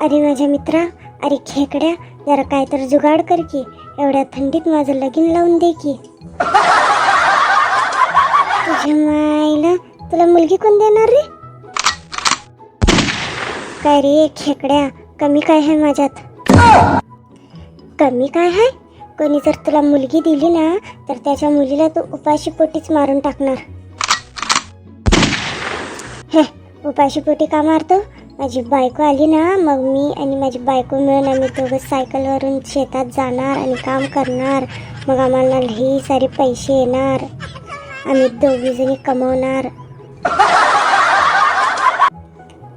अरे माझ्या मित्रा अरे खेकड्या जरा काय तर जुगाड कर की एवढ्या थंडीत माझं लगीन लावून दे की. तुझ्या मायला तुला मुलगी कोण देणार रे? काय रे खेकड्या कमी काय आहे माझ्यात? कमी काय आहे? कोणी जर तुला मुलगी दिली ना तर त्याच्या मुलीला तू उपाशी पोटीच मारून टाकणार. हे उपाशी पोटी का मारतो? माझी बायको आली ना मग मी आणि माझी बायको मिळून आम्ही दोघं सायकलवरून शेतात जाणार आणि काम करणार. मग आम्हाला लई सारे पैसे येणार. आम्ही दोघी जणी कमवणार.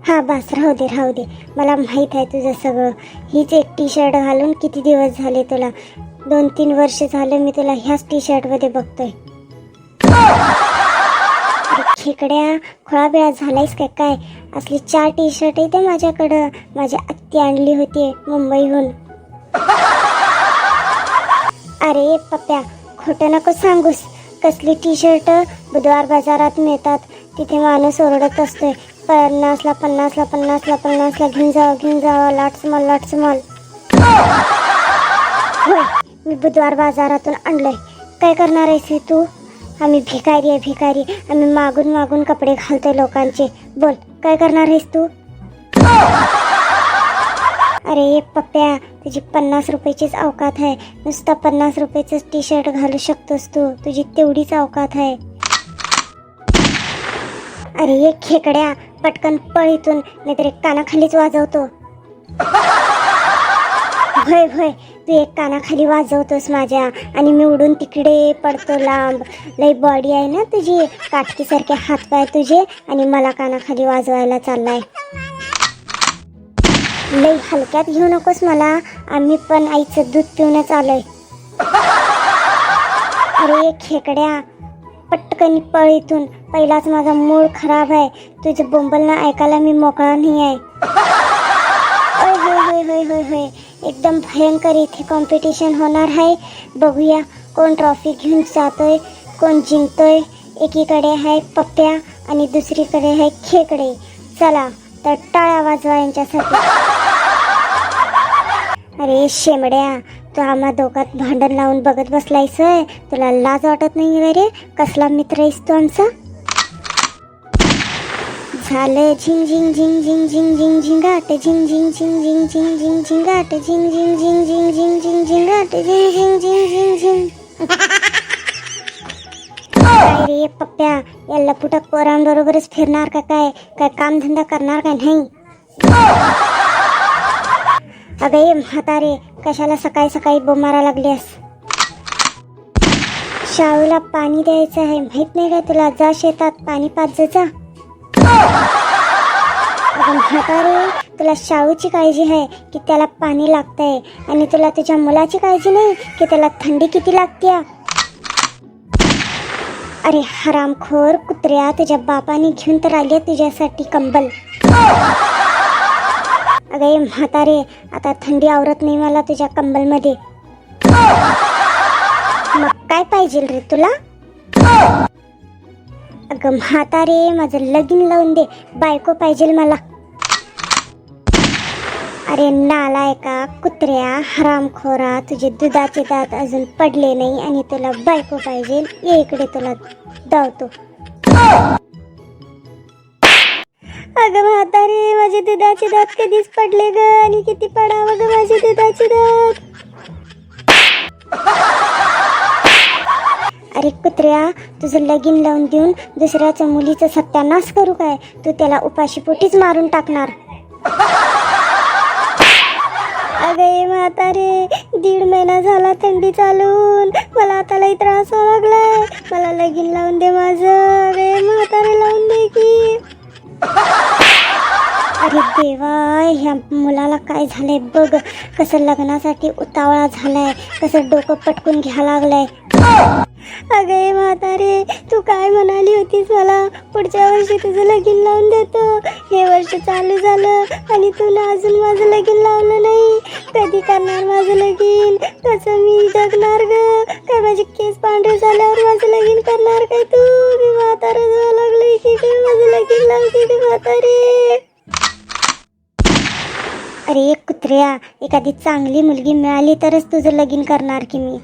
हा बास राहू दे राहू दे. मला माहीत आहे तुझं सगळं. हीच एक टी शर्ट घालून किती दिवस झाले तुला? दोन तीन वर्ष झालं मी तुला ह्याच टी शर्टमध्ये बघतोय. खेकड्या खोळाबिळा झालायस काय काय? असली चार टी शर्ट येते माझ्याकडं. माझी आत्ती आणली होती मुंबईहून. अरे पप्प्या खोटं नको सांगूस. कसली टी शर्ट बुधवार बाजारात मिळतात. तिथे माणूस ओरडत असतोय. पन्नासला पन्नासला पन्नासला पन्नासला घेऊन जावं घेऊन जावं. लाटच मॉल लाटच मॉल होय मी बुधवार बाजारातून आणलंय. काय करणार आहेस हे तू? आम्ही भिकारी आहे भिकारी. आम्ही मागून मागून कपडे घालतोय लोकांचे. बोल काय करणार आहेस तू? अरे पप्प्या तुझी पन्नास रुपयाचीच अवकात आहे. नुसतं पन्नास रुपयाचंच टी शर्ट घालू शकतोस तू. तुझी तेवढीच अवकात आहे. अरे ये खेकड्या पटकन पळीतून नाहीतरी एक कानाखालीच वाजवतो. होय होय. तू एक कानाखाली वाजवतोस माझ्या आणि मी उडून तिकडे पडतो लांब. लई बॉडी आहे ना तुझी. काटकीसारखे हातपाय तुझे आणि मला कानाखाली वाजवायला चाललाय. लई हलक्यात घेऊ नकोस मला. आम्ही पण आईचं दूध पिऊनच आलोय. अरे खेकड्या. पटकन पळ इथून. पहिलाच माझा मूड खराब आहे. तुझं बोंबलणं ऐकायला मी मोकळा नाही आहे होय होय होय होय होय होय. एकदम भयंकर इथे कॉम्पिटिशन होणार आहे. बघूया कोण ट्रॉफी घेऊन जातोय कोण जिंकतोय. एकीकडे आहे पप्प्या आणि दुसरीकडे आहे खेकडे. चला तर टाळ्या वाजवा यांच्यासाठी. अरे शेमड्या तू आम्हा दोघात भांडण लावून बघत बसलायस? तुला लाज वाटत नाही रे? कसला मित्र आहेस तू आमचा? झालं झिंग झिंग झिंग झिंग झिंग झिंग झिंगाट झिंग झिंग झिंग झिंग झिंग झिंग झिंगाट झिंग झिंग झिंग झिंग झिंग झिंग झिंगाट झिंग झिंग झिंग झिंग झिंग काय रे पप्प्या या लपुटक पोरांबरोबरच फिरणार का काय काय कामधंदा करणार का नाही अगं ये म्हातारे कशाला सकाळी सकाळी बोमारा लागलीस शाळूला पाणी द्यायचं आहे माहीत नाही का तुला जा शेतात पाणी पाच जा अगं तुला शाहूची काळजी आहे की त्याला पाणी लागतंय आणि तुला तुझ्या मुलाची काळजी नाही की त्याला थंडी किती लागते अरे हरामखोर कुत्र्या तुझ्या बापाने घेऊन तर आली तुझ्यासाठी कंबल. अगे म्हातारे आता थंडी आवरत नाही मला तुझ्या कंबलमध्ये. मग काय पाहिजे रे तुला? अगं म्हातारे माझं लगीन लावून दे. बायको पाहिजे मला. अरे नालायका कुत्र्या हरामखोरा तुझे दुधाचे दात अजून पडले नाही आणि तुला बायको पाहिजे ये इकडे तुला धावतो अगं म्हातारे माझे दुधाचे दात कधीच पडले ग आणि किती पडावं ग माझे दुधाचे दात अरे कुत्र्या तुझं लगीन लावून देऊन दुसऱ्याचं मुलीचं सत्यानाश करू काय? तू त्याला उपाशीपोटीच मारून टाकणार. अगे म्हातारे दीड महिना झाला थंडी चालून. मला आता लई त्रास व्हायला लागलाय. मला लगीन लावून दे माझं. अरे म्हातारे लावून दे की. अरे देवा ह्या मुलाला काय झालंय बघ. कसं लग्नासाठी उतावळा झालाय. कसं डोकं पटकून घ्या लागलंय. अगे म्हातारे तू काय म्हणाली होतीस मला? पुढच्या वर्षी तुझं लगीन लावून देतो. हे वर्ष चालू झालं आणि तू ना अजून माझं लगीन लावलं नाही. कधी करणार माझं लगीन? कसं मी जगणार ग? काय माझे केस पांढरे झाल्यावर माझं लगीन करणार काय तू? मी म्हातारा जावं लागलं की काय माझं लगीन लावते ते म्हातारे. अरे एक कुत्र्या एखादी चांगली मुलगी मिळाली तरच तुझं लगीन करणार की मी.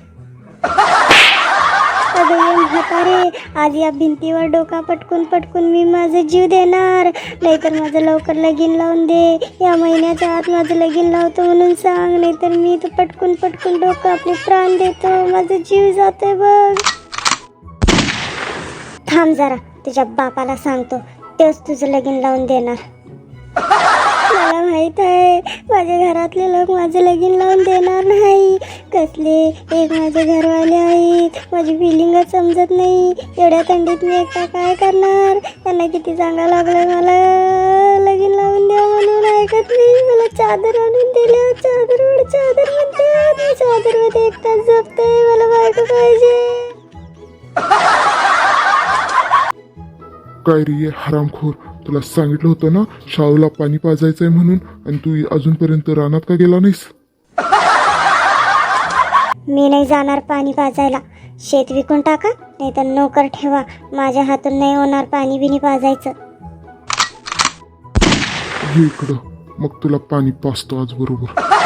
म्हातारे आज या भिंतीवर डोका पटकून पटकून मी माझा जीव देणार. नाहीतर माझं लवकर लगीन लावून दे. या महिन्याच्या आत माझं लगीन लावतो म्हणून सांग. नाहीतर मी तर पटकून पटकून डोकं आपले प्राण देतो. माझा जीव जातोय बघ. थांब जरा, तुझ्या बापाला सांगतो. तेच तुझं लगीन लावून देणार. मला माहित आहे, माझ्या घरातले लोक माझं लगीन लावून देणार नाही. कसले? एक माझे घरवाले आहेत. माझी फिलिंगच समजत नाही. एवढ्या थंडीत मी एकटा काय करणार? त्यांना किती चांगला लागलं मला? लगीन लावून द्या म्हणून. ऐकत नाही. मला चादर आणून दिल्या. चादरवर चादर म्हणते मी चादरमध्ये एकटाच झोपते मला बायको पाहिजे. काय रे हरामखोर. तुला सांगितलं होतं ना शाळूला पाणी पाजायचंय म्हणून. आणि तू अजूनपर्यंत रानात का गेला नाहीस? मी नाही जाणार पाणी पाजायला. शेत विकून टाका नाही तर नोकर ठेवा. माझ्या हातून नाही होणार पाणी बिनी पाजायचं. ये इकडं. मग तुला पाणी पाजतो आज बरोबर.